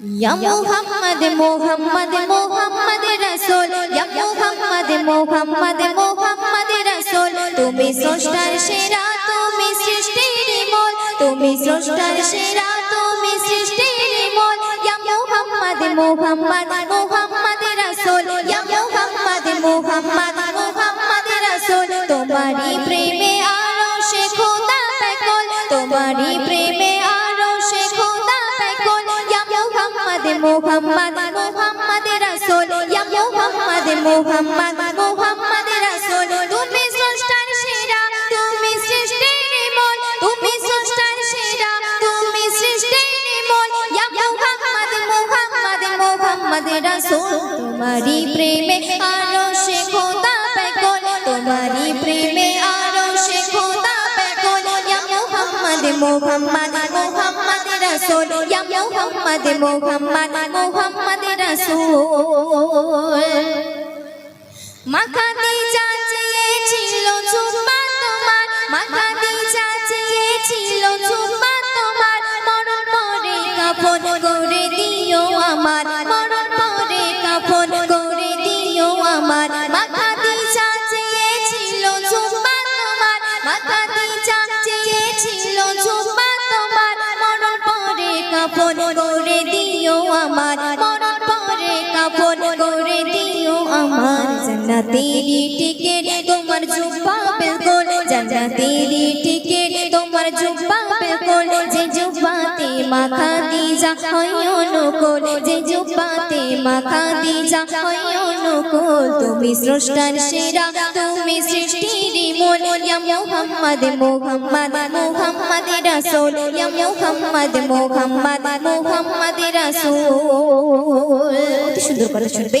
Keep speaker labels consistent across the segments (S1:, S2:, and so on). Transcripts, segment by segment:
S1: Ya Muhammad Muhammad Muhammad Rasul Ya Muhammad Muhammad Muhammad Rasul তুমি স্রষ্টার সেরা তুমি সৃষ্টির মূল তুমি স্রষ্টার সেরা তুমি সৃষ্টির মূল Ya Muhammad Muhammad Muhammad Rasul Ya Muhammad Muhammad Muhammad Rasul তোমারই প্রেমে আরও সে খোদা পাগল তোমারই প্রেমে Muhammad Muhammad Rasul Ya Muhammad Muhammad Muhammad Rasul তুমি স্রষ্টার সেরা তুমি সৃষ্টির মূল তুমি স্রষ্টার সেরা তুমি সৃষ্টির মূল Ya Muhammad Muhammad Muhammad Rasul তোমারই প্রেমে আরও সে খোদা পাগল তোমারই প্রেমে আরও সে খোদা পাগল Ya Muhammad Muhammad Muhammad Rasul Ya Muhammad Muhammad Muhammad Rasul মাখাতি জান্নাতেরি টিকেট তোমার জুব্বা বিলকুল জান্নাতেরি টিকেট তোমার জুব্বা বিলকুল, যে জুব্বাতে মাখা দিজা হয় অনুকূল যে জুব্বাতে মাখা দিজা হয় অনুকূল তুমি স্রষ্টার সেরা, তুমি সৃষ্টির মূল, ইয়া মুহাম্মদ মুহাম্মদ মুহাম্মদ রাসূল, ইয়া মুহাম্মদ মুহাম্মদ মুহাম্মদ রাসূল। অতি সুন্দর কথা শুনবে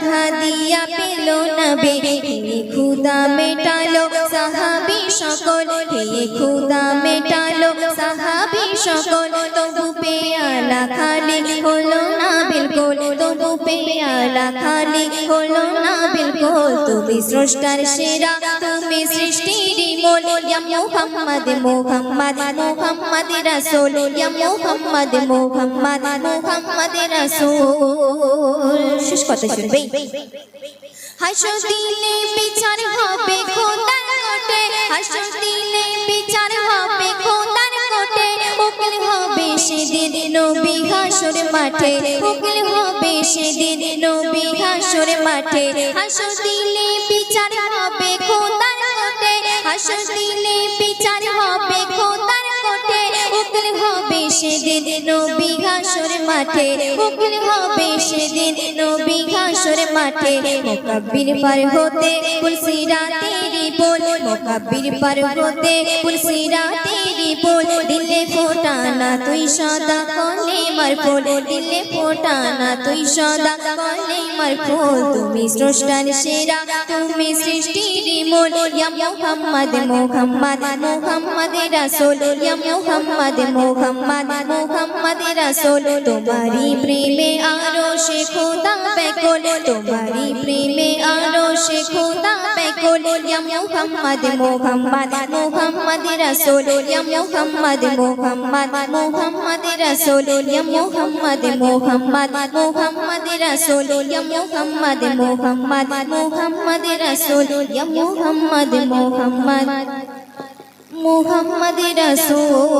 S1: পেয়ালা দুধ দিয়া পেল নবে হে খুদা মেটালো সাহাবি সকল হে খুদা মেটালো, সাহাবি সকল। তবু পেয়ালা খালি হলো না বিলকুল। তবু পেয়ালা খালি হলো না বিলকুল। তুমি স্রষ্টার সেরা, তুমি মুহাম্মদ রাসূল। ইয়া রাসূল। শেষ কথা শুনবে হাসো দিলে বিচার হবে খোদার কোটে হাসো দিলে বিচার হবে, খোদার কোটে উকিল হবে সেদিন নবী হাসর মাঠে। উকিল হবে সেদিন নবী হাসর মাঠে। হাসো দিলে বিচার হবে, খোদার কোটে মাঠে উকিল হবে সেদিন নবী হাসর মাঠে। মোকাব্বির পার হতে পুলসিরা তেরি বল মোকাব্বির পার হতে পুলসিরা তেরি বল। দিলে ফোটানা তুই সদা কলে মার ফুল, দিলে ফোটানা তুই সদা কলে মার ফুল। তুমি স্রষ্টার সেরা, তুমি সৃষ্টির মূল। ইয়া মুহাম্মদ মুহাম্মদ মুহাম্মদ রাসূল। ইয়া মুহাম্মদ মুহাম্মদ মুহাম্মদ রাসূল। তোমারি প্রেমে আরও সে খোদা বেকুল তোমারি প্রেমে আরও সে খোদা বেকুল ইয়া মুহাম্মদ মুহাম্মদ মুহাম্মদ রাসূল। ইয়া মুহাম্মদ মুহাম্মদ মুহাম্মদ রাসূল। ইয়া মুহাম্মদ মুহাম্মদ মুহাম্মদ রাসূল। ইয়া মুহাম্মদ মুহাম্মদ মুহাম্মদ রাসূল। ইয়া মুহাম্মদ মুহাম্মদ মুহাম্মদ রাসূল।